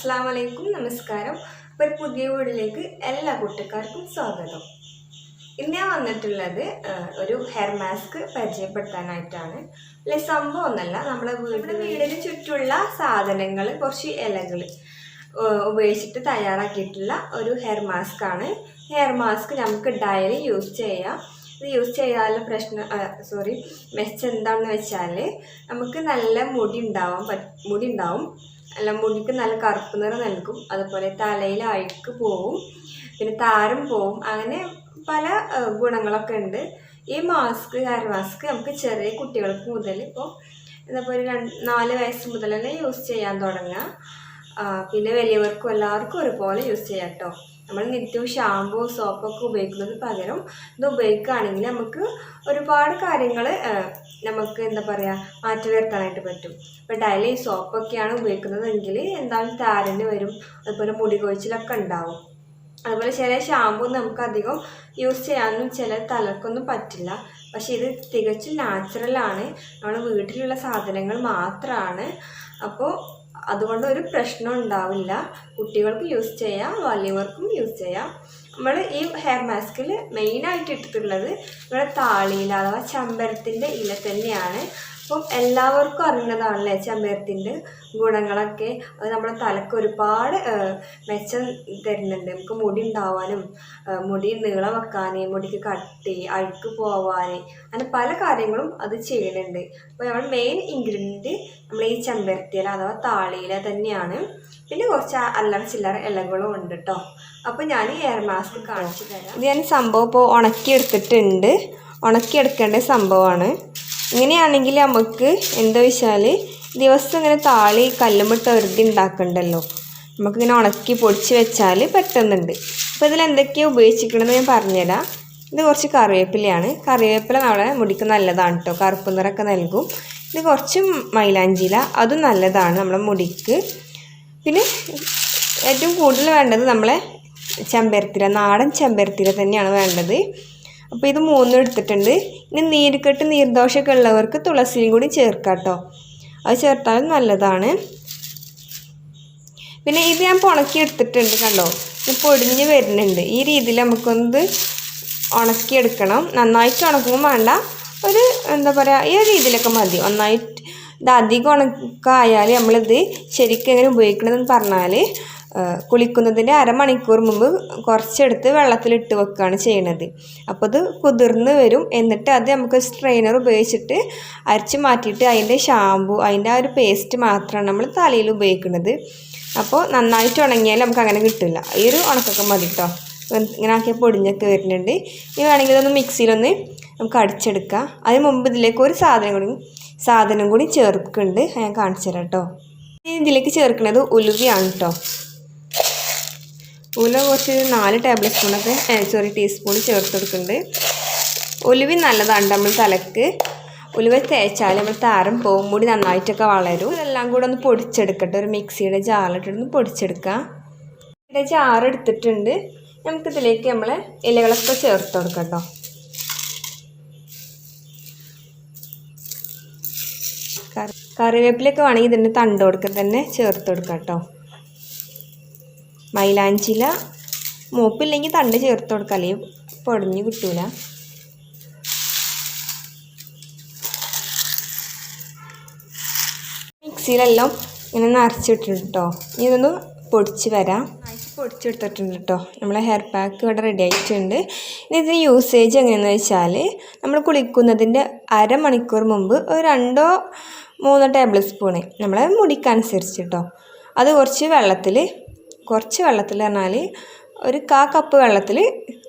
അപ്പോൾ ഒരു പുതിയ വീടിലേക്ക് എല്ലാ കൂട്ടുകാർക്കും സ്വാഗതം. ഇന്ന് ഞാൻ വന്നിട്ടുള്ളത് ഒരു ഹെയർ മാസ്ക് പരിചയപ്പെടുത്താനായിട്ടാണ്. അല്ലെ സംഭവം ഒന്നല്ല നമ്മളെ വീട് വീടിന് ചുറ്റുമുള്ള സാധനങ്ങൾ കുറച്ച് ഇലകൾ ഉപയോഗിച്ചിട്ട് തയ്യാറാക്കിയിട്ടുള്ള ഒരു ഹെയർ മാസ്ക് ആണ്. ഹെയർ മാസ്ക് നമുക്ക് ഡയലി യൂസ് ചെയ്യാം. ഇത് യൂസ് ചെയ്താലുള്ള പ്രശ്നം സോറി മെച്ചം എന്താണെന്ന് വെച്ചാൽ നമുക്ക് നല്ല മുടി ഉണ്ടാവാൻ മുടി ഉണ്ടാവും. അല്ല മുടിക്ക് നല്ല കറുപ്പ് നിറം നൽകും. അതുപോലെ തലയിൽ അഴുക്ക് പോവും. പിന്നെ താരം പോവും. അങ്ങനെ പല ഗുണങ്ങളൊക്കെ ഉണ്ട്. ഈ മാസ്ക് ഹെയർ മാസ്ക് നമുക്ക് ചെറിയ കുട്ടികൾക്ക് മുതൽ ഇപ്പോൾ എന്താ നാല് വയസ്സ് മുതൽ തന്നെ യൂസ് ചെയ്യാൻ തുടങ്ങുക പിന്നെ വലിയവർക്കും എല്ലാവർക്കും ഒരുപോലെ യൂസ് ചെയ്യാം കേട്ടോ. നമ്മൾ നിത്യവും ഷാമ്പു സോപ്പൊക്കെ ഉപയോഗിക്കുന്നത് പകരം ഇത് ഉപയോഗിക്കുകയാണെങ്കിൽ നമുക്ക് ഒരുപാട് കാര്യങ്ങൾ നമുക്ക് എന്താ പറയുക മാറ്റി വരുത്താനായിട്ട് പറ്റും. ഇപ്പോൾ ഡെയിലി സോപ്പൊക്കെയാണ് ഉപയോഗിക്കുന്നതെങ്കിൽ എന്തായാലും താരന് വരും. അതുപോലെ മുടി കൊഴിച്ചിലൊക്കെ ഉണ്ടാവും. അതുപോലെ ചില ഷാമ്പു നമുക്ക് അധികം യൂസ് ചെയ്യാനൊന്നും ചില തലക്കൊന്നും പറ്റില്ല. പക്ഷേ ഇത് തികച്ചും നാച്ചുറലാണ് നമ്മുടെ വീട്ടിലുള്ള സാധനങ്ങൾ മാത്രമാണ്. അപ്പോൾ അതുകൊണ്ട് ഒരു പ്രശ്നം ഉണ്ടാവില്ല. കുട്ടികൾക്ക് യൂസ് ചെയ്യാം വലിയവർക്കും യൂസ് ചെയ്യാം. നമ്മൾ ഈ ഹെയർ മാസ്കിൽ മെയിനായിട്ട് ഇട്ടിട്ടുള്ളത് നമ്മുടെ താളിയില അഥവാ ചമ്പരത്തിന്റെ ഇല തന്നെയാണ്. അപ്പം എല്ലാവർക്കും അറിയുന്നതാണല്ലേ ചെമ്പരത്തിന്റെ ഗുണങ്ങളൊക്കെ? അത് നമ്മുടെ തലക്ക് ഒരുപാട് മെച്ചം തരുന്നുണ്ട്. നമുക്ക് മുടി ഉണ്ടാവാനും മുടി നീളം വെക്കാൻ മുടിക്ക് കട്ടി അഴുക്ക് പോവാൻ അങ്ങനെ പല കാര്യങ്ങളും അത് ചെയ്യുന്നുണ്ട്. അപ്പോൾ നമ്മൾ മെയിൻ ഇൻഗ്രീഡിയന്റ് നമ്മൾ ഈ ചെമ്പരത്തിയില അഥവാ താളിയില തന്നെയാണ്. പിന്നെ കുറച്ച് അല്ലറ ചില്ലറ ഇലകളും ഉണ്ട് കേട്ടോ അപ്പോൾ ഞാൻ ഈ എയർ മാസ്ക് കാണിച്ചു തരാം. ഇത് ഞാൻ സംഭവം ഇപ്പോൾ ഉണക്കിയെടുത്തിട്ടുണ്ട്. ഉണക്കിയെടുക്കേണ്ട സംഭവമാണ്. ഇങ്ങനെയാണെങ്കിൽ നമുക്ക് എന്താ വെച്ചാൽ ദിവസം ഇങ്ങനെ താളി കല്ലുമിട്ട് വെറുതെ ഉണ്ടാക്കണ്ടല്ലോ. നമുക്കിങ്ങനെ ഉണക്കി പൊടിച്ച് വെച്ചാൽ പെട്ടെന്നുണ്ട്. അപ്പോൾ ഇതിൽ എന്തൊക്കെയാണ് ഉപയോഗിച്ചിരിക്കണമെന്ന് ഞാൻ പറഞ്ഞുതരാം. ഇത് കുറച്ച് കറിവേപ്പിലയാണ്. കറിവേപ്പില നമ്മളെ മുടിക്ക് നല്ലതാണ് കേട്ടോ. കറുപ്പ് നിറമൊക്കെ നൽകും. ഇത് കുറച്ച് മൈലാഞ്ചില അതും നല്ലതാണ് നമ്മളെ മുടിക്ക്. പിന്നെ ഏറ്റവും കൂടുതൽ വേണ്ടത് നമ്മളെ ചെമ്പരത്തിര നാടൻ ചെമ്പരത്തിര തന്നെയാണ് വേണ്ടത്. അപ്പോൾ ഇത് മൂന്നും എടുത്തിട്ടുണ്ട്. ഇനി നീരുകെട്ട് നീർദോഷമൊക്കെ ഉള്ളവർക്ക് തുളസിയും കൂടി ചേർക്കാം കേട്ടോ അത് ചേർത്താൽ നല്ലതാണ്. പിന്നെ ഇത് ഞാൻ പുണക്കി എടുത്തിട്ടുണ്ട് കണ്ടോ? ഇത് പൊടിഞ്ഞ് വരുന്നുണ്ട്. ഈ രീതിയിൽ നമുക്കൊന്ന് ഉണക്കിയെടുക്കണം നന്നായിട്ട് ഉണക്കുമ്പോൾ വേണ്ട. ഒരു എന്താ പറയുക ഈ രീതിയിലൊക്കെ മതി. ഒന്നായിട്ട് ഇത് അധികം ഉണക്കായാൽ നമ്മളിത് ശരിക്കും എങ്ങനെ ഉപയോഗിക്കണമെന്ന് പറഞ്ഞാൽ കുളിക്കുന്നതിന്റെ അരമണിക്കൂർ മുമ്പ് കുറച്ചെടുത്ത് വെള്ളത്തിലിട്ട് വെക്കുകയാണ് ചെയ്യുന്നത് അപ്പോൾ അത് കുതിർന്ന് വരും. എന്നിട്ട് അത് നമുക്ക് സ്ട്രെയിനർ ഉപയോഗിച്ചിട്ട് അരച്ച് മാറ്റിയിട്ട് അതിന്റെ ഷാമ്പു അതിന്റെ ആ ഒരു പേസ്റ്റ് മാത്രമാണ് നമ്മൾ തലയിൽ ഉപയോഗിക്കുന്നത്. അപ്പോൾ നന്നായിട്ട് ഉണങ്ങിയാൽ നമുക്ക് അങ്ങനെ കിട്ടില്ല. ഈ ഒരു ഉണക്കൊക്കെ മതി കേട്ടോ ഇങ്ങനെ ആക്കിയ പൊടിഞ്ഞൊക്കെ വരുന്നുണ്ട്. ഇനി വേണമെങ്കിൽ ഇതൊന്ന് മിക്സിയിലൊന്ന് നമുക്ക് അടിച്ചെടുക്കാം. അതിന് മുമ്പ് ഇതിലേക്ക് ഒരു സാധനം കൂടി സാധനം കൂടി ചേർക്കുന്നുണ്ട്. ഞാൻ കാണിച്ചു തരാം കേട്ടോ ഇതിലേക്ക് ചേർക്കുന്നത് ഉലുവയാണ് കേട്ടോ ഉലുവ കുറച്ച് നാല് ടേബിൾ സ്പൂണൊക്കെ സോറി ടീസ്പൂൺ ചേർത്ത് കൊടുക്കുന്നുണ്ട് ഉലുവി നല്ലതാണ് നമ്മൾ തലക്ക്. ഉലുവ തേച്ചാൽ നമ്മൾ താരം പോകും കൂടി നന്നായിട്ടൊക്കെ വളരും. ഇതെല്ലാം കൂടെ ഒന്ന് പൊടിച്ചെടുക്കട്ടെ. ഒരു മിക്സിയുടെ ജാറിലിട്ടൊന്ന് പൊടിച്ചെടുക്കാം. ഇവിടെ ജാറെടുത്തിട്ടുണ്ട് നമുക്കിതിലേക്ക് നമ്മൾ ഇലകളൊക്കെ ചേർത്ത് കൊടുക്കട്ടോ കേട്ടോ. കറി കറിവേപ്പിലൊക്കെ വേണമെങ്കിൽ ഇതിന്റെ തണ്ട് കൊടുക്കാൻ തന്നെ ചേർത്ത് കൊടുക്കാം കേട്ടോ. മൈലാഞ്ചില മൂപ്പില്ലെങ്കിൽ തണ്ട് ചേർത്ത് കൊടുക്കാം അല്ലെങ്കിൽ പൊടിഞ്ഞ് കിട്ടൂല. മിക്സിയിലെല്ലാം ഇങ്ങനെ നിറച്ചിട്ടുണ്ട് കേട്ടോ ഇനി ഇതൊന്ന് പൊടിച്ച് വരാം. പൊടിച്ചെടുത്തിട്ടുണ്ട്? കേട്ടോ നമ്മളെ ഹെയർ പാക്ക് ഇവിടെ റെഡി ആയിട്ടുണ്ട്. ഇനി ഇതിന് യൂസേജ് എങ്ങനെയാണെന്ന് വെച്ചാൽ നമ്മൾ കുളിക്കുന്നതിന്റെ അരമണിക്കൂർ മുമ്പ് ഒരു രണ്ടോ മൂന്നോ ടേബിൾ സ്പൂണ് നമ്മളെ മുടിക്കനുസരിച്ച് കേട്ടോ അത് കുറച്ച് വെള്ളത്തിൽ കുറച്ച് വെള്ളത്തിൽ പറഞ്ഞാൽ ഒരു കാ കപ്പ് വെള്ളത്തിൽ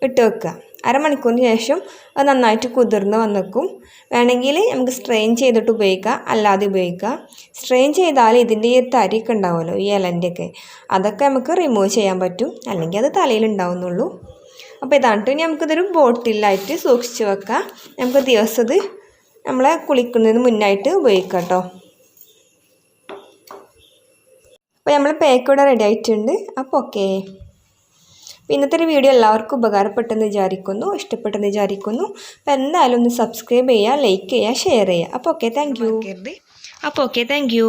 ഇട്ട് വെക്കുക. അരമണിക്കൂറിന് ശേഷം അത് നന്നായിട്ട് കുതിർന്ന് വന്നേക്കും. വേണമെങ്കിൽ നമുക്ക് സ്ട്രെയിൻ ചെയ്തിട്ട് ഉപയോഗിക്കാം അല്ലാതെ ഉപയോഗിക്കാം. സ്ട്രെയിൻ ചെയ്താൽ ഇതിന്റെ ഈ തരിയൊക്കെ ഉണ്ടാവുമല്ലോ ഈ ഇലന്റെയൊക്കെ. അതൊക്കെ നമുക്ക് റിമൂവ് ചെയ്യാൻ പറ്റും. അല്ലെങ്കിൽ അത് തലയിൽ ഉണ്ടാവുന്നുള്ളൂ. അപ്പോൾ ഇതാണ് ഇനി നമുക്കിതൊരു ബോട്ടിലായിട്ട് സൂക്ഷിച്ച് വെക്കാം. നമുക്ക് ദിവസം ഇത് നമ്മളെ കുളിക്കുന്നതിന് മുന്നായിട്ട് ഉപയോഗിക്കാം കേട്ടോ. അപ്പോൾ നമ്മൾ പേക്ക് ഇവിടെ റെഡി ആയിട്ടുണ്ട്. അപ്പോൾ ഓക്കെ ഇന്നത്തെ ഒരു വീഡിയോ എല്ലാവർക്കും ഉപകാരപ്പെട്ടെന്ന് വിചാരിക്കുന്നു ഇഷ്ടപ്പെട്ടെന്ന് വിചാരിക്കുന്നു. അപ്പോൾ എന്തായാലും ഒന്ന് സബ്സ്ക്രൈബ് ചെയ്യുക ലൈക്ക് ചെയ്യുക ഷെയർ ചെയ്യുക. അപ്പോൾ ഓക്കെ താങ്ക് യു അപ്പോൾ ഓക്കെ താങ്ക് യു